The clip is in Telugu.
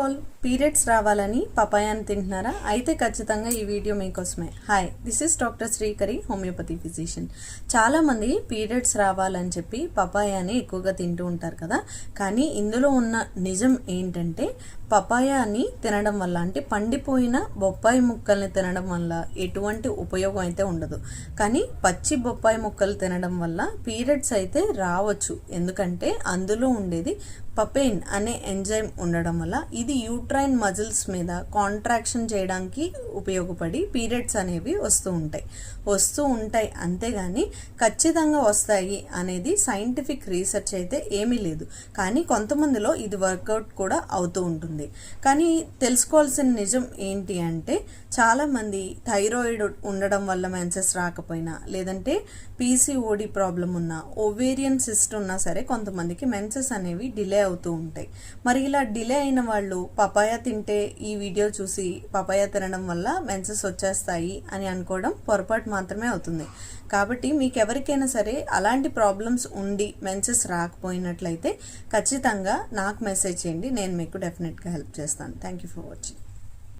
ఆల్ పీరియడ్స్ రావాలని పపాయాన్ని తింటున్నారా? అయితే ఖచ్చితంగా ఈ వీడియో మీకోసమే. Hi this is doctor Srikari homeopathy physician చాలామంది పీరియడ్స్ రావాలని చెప్పి పపాయాని ఎక్కువగా తింటూ ఉంటారు కదా. కానీ ఇందులో ఉన్న నిజం ఏంటంటే పపాయాని తినడం వల్ల అంటే పండిపోయిన బొప్పాయి ముక్కల్ని తినడం వల్ల ఎటువంటి ఉపయోగం అయితే ఉండదు. కానీ పచ్చి బొప్పాయి ముక్కలు తినడం వల్ల పీరియడ్స్ అయితే రావచ్చు. ఎందుకంటే అందులో ఉండేది పపెయిన్ అనే ఎంజైమ్ ఉండడం వల్ల ఇది యూట్రైన్ మజిల్స్ మీద కాంట్రాక్షన్ చేయడానికి ఉపయోగపడి పీరియడ్స్ అనేవి వస్తూ ఉంటాయి. వస్తూ ఉంటాయి అంతేగాని ఖచ్చితంగా వస్తాయి అనేది సైంటిఫిక్ రీసెర్చ్ అయితే ఏమీ లేదు. కానీ కొంతమందిలో ఇది వర్కౌట్ కూడా అవుతూ ఉంటుంది. కానీ తెలుసుకోవాల్సిన నిజం ఏంటి అంటే చాలామంది థైరాయిడ్ ఉండడం వల్ల మెన్సెస్ రాకపోయినా లేదంటే పీసీఓడి ప్రాబ్లం ఉన్నా ఓవేరియన్ సిస్ట్ ఉన్నా సరే కొంతమందికి మెన్సెస్ అనేవి డిలే అవుతూ ఉంటాయి. మరి ఇలా డిలే అయిన వాళ్ళు పపాయ తింటే ఈ వీడియో చూసి పపాయ తినడం వల్ల మెన్సెస్ వచ్చేస్తాయి అని అనుకోవడం పొరపాటు మాత్రమే అవుతుంది. కాబట్టి మీకు ఎవరికైనా సరే అలాంటి ప్రాబ్లమ్స్ ఉండి మెన్సెస్ రాకపోయినట్లయితే ఖచ్చితంగా నాకు మెసేజ్ చేయండి. నేను మీకు డెఫినెట్గా హెల్ప్ చేస్తాను. Thank you for watching.